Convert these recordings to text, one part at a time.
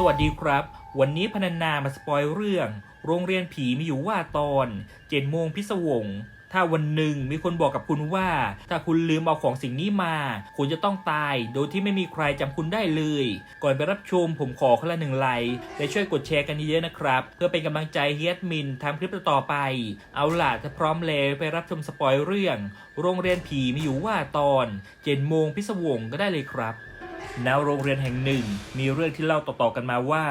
สวัสดีครับ วันนี้พนันนามาสปอยเรื่อง โรงเรียนผีมีอยู่ว่าตอนเจ็ดโมงพิศวง ถ้าวันหนึ่งมีคนบอกกับคุณว่า ถ้าคุณลืมเอาของสิ่งนี้มา คุณจะต้องตาย โดยที่ไม่มีใครจำคุณได้เลย ก่อนไปรับชมผมขอคนละหนึ่งไลค์และช่วยกดแชร์กันเยอะๆนะครับ เพื่อเป็นกำลังใจให้แอดมินทำคลิปต่อไป เอาล่ะถ้าพร้อมแล้วไปรับชมสปอยเรื่อง โรงเรียนผีมีอยู่ว่าตอนเจ็ดโมงพิศวงก็ได้เลยครับ ณโรงเรียนแห่งหนึ่ง มีเรื่องที่เล่าต่อๆกันมาว่า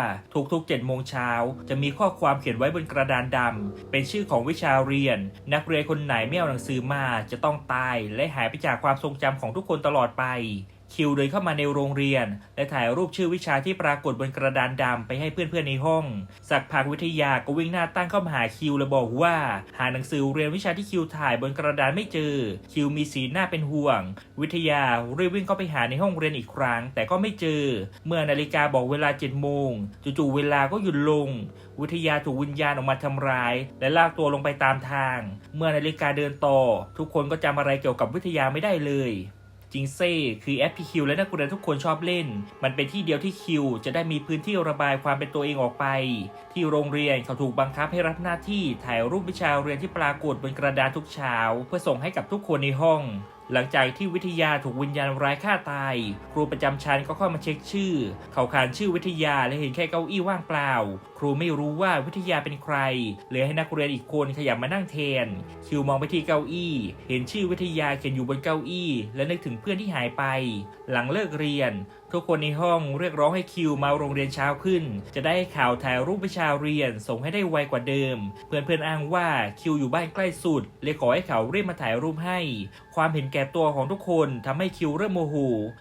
ทุกๆ7โมงเช้าจะมีข้อความเขียนไว้บนกระดานดำเป็นชื่อของวิชาเรียน นักเรียนคนไหนไม่เอาหนังสือมาจะต้องตายและหายไปจากความทรงจำของทุกคนตลอดไป คิวเดินเข้ามาในโรงเรียน และถ่ายรูปชื่อวิชาที่ปรากฏบนกระดานดำไปให้เพื่อนๆในห้อง สักพักวิทยาก็วิ่งหน้าตั้งเข้ามาหาคิวและบอกว่า หาหนังสือเรียนวิชาที่คิวถ่ายบนกระดานไม่เจอ คิวมีสีหน้าเป็นห่วง วิทยารีบวิ่งเข้าไปหาในห้องเรียนอีกครั้ง แต่ก็ไม่เจอ เมื่อนาฬิกาบอกเวลาเจ็ดโมงจู่ๆเวลาก็หยุดลง วิทยาถูกวิญญาณออกมาทำร้าย และลากตัวลงไปตามทาง เมื่อนาฬิกาเดินต่อ ทุกคนก็จำอะไรเกี่ยวกับวิทยาไม่ได้เลย จิงเซ่คือแอปที่คิวและนักเรียนทุกคนชอบเล่น มันเป็นที่เดียวที่คิว จะได้มีพื้นที่ระบายความเป็นตัวเองออกไป ที่โรงเรียนเขาถูกบังคับให้รับหน้าที่ถ่ายรูปวิชาเรียนที่ปรากฏบนกระดาษทุกเช้า เพื่อส่งให้กับทุกคนในห้อง หลังจากที่วิทยาถูกวิญญาณร้ายฆ่าตาย ครูประจำชั้นก็เข้ามาเช็คชื่อ เขาขานชื่อวิทยาและเห็นแค่เก้าอี้ว่างเปล่า ครูไม่รู้ว่าวิทยาเป็นใครเลยให้นักเรียนอีกคนขยับมานั่งแทน คิวมองไปที่เก้าอี้ เห็นชื่อวิทยาเขียนอยู่บนเก้าอี้ และนึกถึงเพื่อนที่หายไป หลังเลิกเรียนทุกคนในห้องเรียกร้องให้คิวมาโรงเรียนเช้าขึ้น จะได้ข่าวถ่ายรูปวิชาเรียนส่งให้ได้ไวกว่าเดิม เพื่อนๆอ้างว่าคิวอยู่บ้านใกล้สุดเลยขอให้เขาเรีบมาถ่ายรูปให้ ความเห็นแก่ตัวของทุกคนทำให้คิวเริ่มโมโห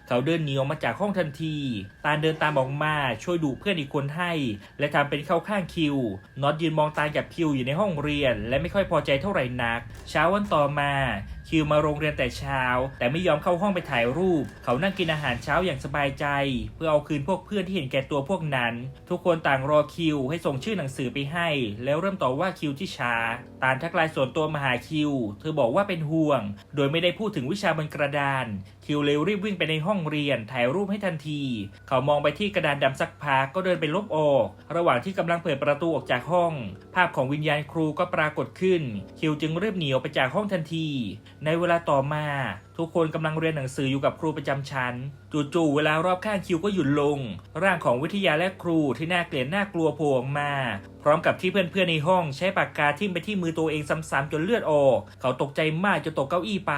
เขาเดินหนีออกมาจากห้องทันที ตาเดินตามออกมาช่วยดูเพื่อนอีกคนให้ และทำเป็นเข้าข้างคิวน็อตยืนมองตากับคิวอยู่ในห้องเรียน และไม่ค่อยพอใจเท่าไหร่นัก เช้าวันต่อมา คิวมาโรงเรียนแต่เช้า แต่ไม่ยอมเข้าห้องไปถ่ายรูป เขานั่งกินอาหารเช้าอย่างสบายใจ เพื่อเอาคืนพวกเพื่อนที่เห็นแก่ตัวพวกนั้น ทุกคนต่างรอคิวให้ส่งชื่อหนังสือไปให้ แล้วเริ่มต่อว่าคิวที่ช้า ตาลทักไลน์ส่วนตัวมาหาคิว เธอบอกว่าเป็นห่วง โดยไม่ได้พูดถึงวิชาบนกระดาน คิวเลยรีบวิ่งไปในห้องเรียนถ่ายรูปให้ทันที เขามองไปที่กระดานดำสักพักก็เดินไปลบออก ระหว่างที่กำลังเปิดประตูออกจากห้อง ภาพของวิญญาณครูก็ปรากฏขึ้น คิวจึงรีบหนีออกไปจากห้องทันที ในเวลาต่อมา ทุกคนกำลังเรียนหนังสืออยู่กับครูประจำชั้น จู่ๆเวลารอบข้างคิวก็หยุดลง ร่างของวิทยาและครูที่น่าเกลียดน่ากลัวโผล่ออกมา พร้อมกับที่เพื่อนๆในห้องใช้ปากกาทิ่มไปที่มือตัวเองซ้ำๆจนเลือดออก เขาตกใจมากจนตกเก้าอี้ไป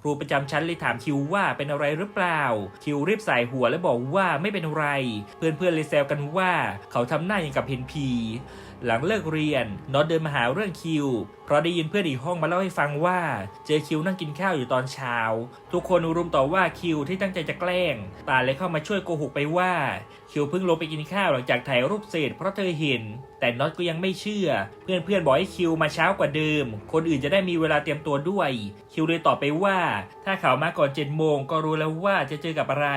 ครูประจำชั้นเลยถามคิวว่าเป็นอะไรหรือเปล่า คิวรีบสายหัวและบอกว่าไม่เป็นไร เพื่อนๆเลยแซวกันว่า เขาทำหน้าอย่างกับเห็นผีหลังเลิกเรียนน็อตเดินมาหาเรื่องคิว เพราะได้ยินเพื่อนอีกห้องมาเล่าให้ฟังว่าเจอคิวนั่งกินข้าวอยู่ตอนเช้า ทุกคนรุมต่อว่าคิวที่ตั้งใจจะแกล้งตาเลยเข้ามาช่วยโกหกไปว่าคิวเพิ่งลงไปกินข้าวหลังจากถ่ายรูปเสร็จเพราะเธอเห็น แต่น็อตก็ยังไม่เชื่อ เพื่อนๆบอกให้คิวมาเช้ากว่าเดิม คนอื่นจะได้มีเวลาเตรียมตัวด้วย คิวเลยตอบไปว่า ถ้าเขามาก่อนเจ็ดโมงก็รู้แล้วว่าจะเจอกับอะไร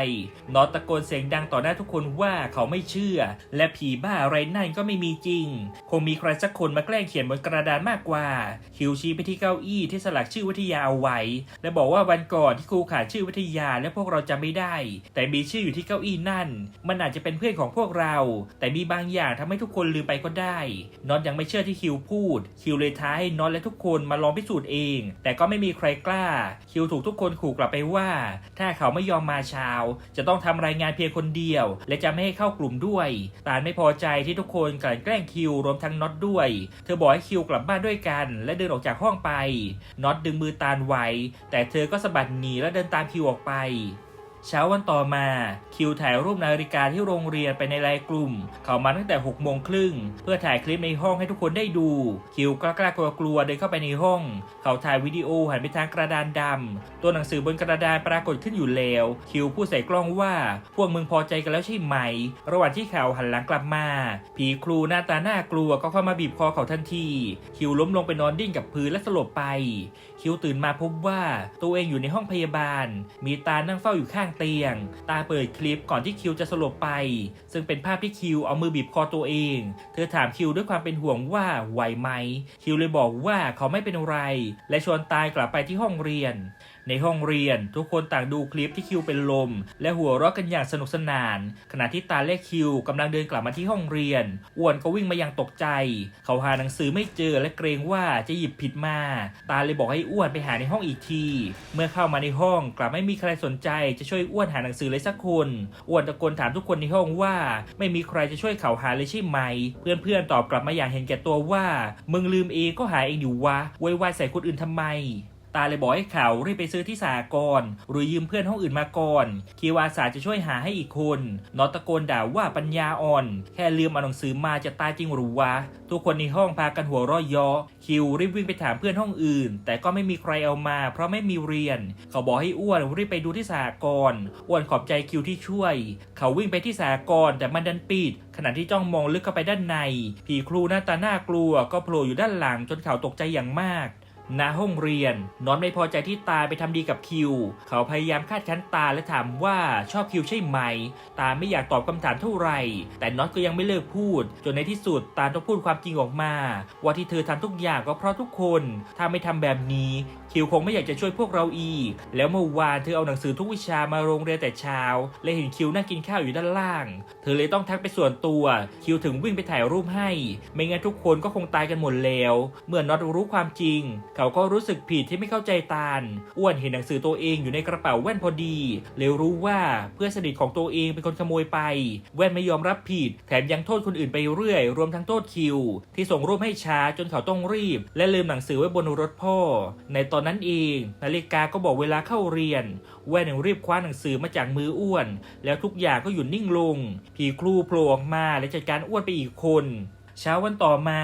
น็อตตะโกนเสียงดังต่อหน้าทุกคนว่าเขาไม่เชื่อ และผีบ้าอะไรนั่นก็ไม่มีจริง คงมีใครสักคนมาแกล้งเขียนบนกระดานมากกว่าคิวชี้ไปที่เก้าอี้ที่สลักชื่อวิทยาเอาไว้ และบอกว่าวันก่อนที่ครูขาดชื่อวิทยาและพวกเราจำไม่ได้ แต่มีชื่ออยู่ที่เก้าอี้นั่น มันอาจจะเป็นเพื่อนของพวกเรา แต่มีบางอย่างทำให้ทุกคนลืมไปก็ได้น็อตยังไม่เชื่อที่คิวพูด คิวเลยท้าให้น็อตและทุกคนมาลองพิสูจน์เอง แต่ก็ไม่มีใครกล้า คิวถูกทุกคนขู่กลับไปว่า ถ้าเขาไม่ยอมมาเช้า จะต้องทำรายงานเพียงคนเดียว และจะไม่ให้เข้ากลุ่มด้วยตาลไม่พอใจที่ทุกคนกลั่นแกล้งคิวรวมทั้งน็อตด้วย เธอบอกให้คิวกลับบ้านด้วยกันและเดินออกจากห้องไปน็อตดึงมือตาลไว้ แต่เธอก็สะบัดหนีและเดินตามคิวออกไป เช้าวันต่อมา คิวถ่ายรูปนาฬิกาที่โรงเรียนไปในไลน์กลุ่ม เขามาตั้งแต่6กโมงครึ่งเพื่อถ่ายคลิปในห้องให้ทุกคนได้ดู คิวกล้ากล้ากลัวกลัวๆเดินเข้าไปในห้อง เขาถ่ายวิดีโอหันไปทางกระดานดำตัวหนังสือบนกระดานปรากฏขึ้นอยู่แล้ว คิวพูดใส่กล้องว่า พวกมึงพอใจกันแล้วใช่ไหม ระหว่างที่เขาหันหลังกลับมา ผีครูหน้าตาหน่ากลัวก็เข้ามาบีบคอเขาทันที คิวล้มลงไปนอนดิ้นกับพื้นและสลบไป คิวตื่นมาพบว่าตัวเองอยู่ในห้องพยาบาล มีตานั่งเฝ้าอยู่ข้างเตียง ตาเปิดคลิปก่อนที่คิวจะสลบไป ซึ่งเป็นภาพที่คิวเอามือบีบคอตัวเอง เธอถามคิวด้วยความเป็นห่วงว่าไหวไหม คิวเลยบอกว่าเขาไม่เป็นไร และชวนตายกลับไปที่ห้องเรียนในห้องเรียน ทุกคนต่างดูคลิปที่คิวเป็นลม และหัวเราะกันอย่างสนุกสนาน ขณะที่ตาและคิวกำลังเดินกลับมาที่ห้องเรียนอ้วนก็วิ่งมาอย่างตกใจ เขาหาหนังสือไม่เจอและเกรงว่าจะหยิบผิดมา ตาเลยบอกให้อ้วนไปหาในห้องอีกที เมื่อเข้ามาในห้องกลับไม่มีใครสนใจจะช่วยอ้วนหาหนังสือเลยสักคนอ้วนตะโกนถามทุกคนในห้องว่า ไม่มีใครจะช่วยเขาหาเลยใช่ไหม เพื่อนๆตอบกลับมาอย่างเห็นแก่ตัวว่า มึงลืมเองก็หาเองอยู่วะโวยวายใส่คนอื่นทำไม ตาเลยบอกให้เขารีบไปซื้อที่สากรณ์หรือยืมเพื่อนห้องอื่นมาก่อนคีวาสาจะช่วยหาให้อีกคนนอตตะโกนด่าว่าปัญญาอ่อน แค่ลืมเอาหนังสือมาจะตายจริงหรือวะ ทุกคนในห้องพากันหัวร้อยยอ คิวรีบวิ่งไปถามเพื่อนห้องอื่น แต่ก็ไม่มีใครเอามา เพราะไม่มีเรียน เขาบอกให้อ้วนรีบไปดูที่สากรณ์อ้วนขอบใจคิวที่ช่วย เขาวิ่งไปที่สากรณ์แต่มันดันปิดขณะที่จ้องมองลึกเข้าไปด้านใน ผีครูหน้าตาน่ากลัวก็โผล่อยู่ด้านหลังจนเขาตกใจอย่างมาก ณห้องเรียน นอนไม่พอใจที่ตาไปทำดีกับคิว เขาพยายามคาดคั้นตาและถามว่าชอบคิวใช่ไหม ตาไม่อยากตอบคำถามเท่าไหร่ แต่น็อตก็ยังไม่เลิกพูด จนในที่สุดตาต้องพูดความจริงออกมา ว่าที่เธอทำทุกอย่างก็เพราะทุกคน ถ้าไม่ทำแบบนี้ คิวคงไม่อยากจะช่วยพวกเราอีก แล้วเมื่อวานเธอเอาหนังสือทุกวิชามาโรงเรียนแต่เช้า และเห็นคิวนั่งกินข้าวอยู่ด้านล่าง เธอเลยต้องทักไปส่วนตัว คิวถึงวิ่งไปถ่ายรูปให้ ไม่งั้นทุกคนก็คงตายกันหมดแล้ว เมื่อน็อตรู้ความจริงเขาก็รู้สึกผิดที่ไม่เข้าใจตาล อ้วนเห็นหนังสือตัวเองอยู่ในกระเป๋าแว่นพอดีเลยรู้ว่าเพื่อนสนิทของตัวเองเป็นคนขโมยไป แว่นไม่ยอมรับผิด แถมยังโทษคนอื่นไปเรื่อย รวมทั้งโทษคิว ที่ส่งรูปให้ช้าจนเขาต้องรีบ และลืมหนังสือไว้บนรถพ่อ ในตอนนั้นเอง นาฬิกาก็บอกเวลาเข้าเรียน แว่นรีบคว้าหนังสือมาจากมืออ้วน แล้วทุกอย่างก็หยุดนิ่งลง ผีครูโผล่ออกมาและจัดการอ้วนไปอีกคน เช้าวันต่อมา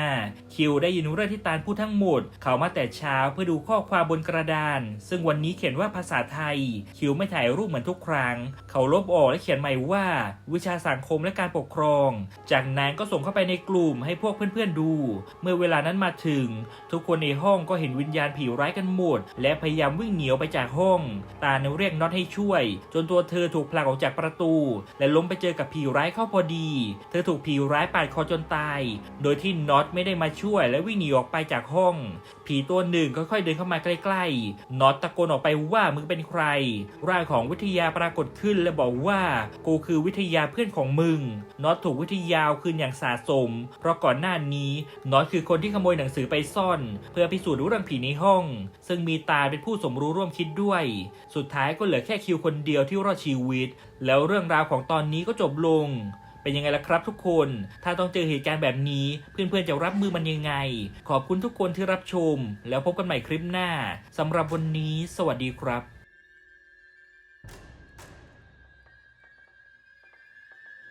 คิวได้ยินเรื่องที่ตาลพูดทั้งหมด เขามาแต่เช้าเพื่อดูข้อความบนกระดาน ซึ่งวันนี้เขียนว่าภาษาไทย คิวไม่ถ่ายรูปเหมือนทุกครั้ง เขาลบออกและเขียนใหม่ว่า วิชาสังคมและการปกครอง จากนั้นก็ส่งเข้าไปในกลุ่มให้พวกเพื่อนๆดู เมื่อเวลานั้นมาถึง ทุกคนในห้องก็เห็นวิญญาณผีร้ายกันหมด และพยายามวิ่งเหนีออกไปจากห้อง ตาเนเรียกน็อตให้ช่วย จนตัวเธอถูกผลักออกจากประตู และล้มไปเจอกับผีร้ายเข้าพอดี เธอถูกผีร้ายปาดคอจนตายโดยที่น็อตไม่ได้มาช่วยและวิ่งหนีออกไปจากห้อง ผีตัวหนึ่งค่อยๆเดินเข้ามาใกล้ๆน็อตตะโกนออกไปว่ามึงเป็นใคร ร่างของวิทยาปรากฏขึ้นและบอกว่ากูคือวิทยาเพื่อนของมึงน็อตถูกวิทยาคืนอย่างสาสม เพราะก่อนหน้านี้น็อตคือคนที่ขโมยหนังสือไปซ่อน เพื่อพิสูจน์เรื่องผีในห้อง ซึ่งมีตาเป็นผู้สมรู้ร่วมคิดด้วย สุดท้ายก็เหลือแค่คิวคนเดียวที่รอดชีวิต แล้วเรื่องราวของตอนนี้ก็จบลง เป็นยังไงล่ะครับทุกคน ถ้าต้องเจอเหตุการณ์แบบนี้ เพื่อนๆจะรับมือมันยังไง ขอบคุณทุกคนที่รับชม แล้วพบกันใหม่คลิปหน้าสำหรับวันนี้ สวัสดีครับ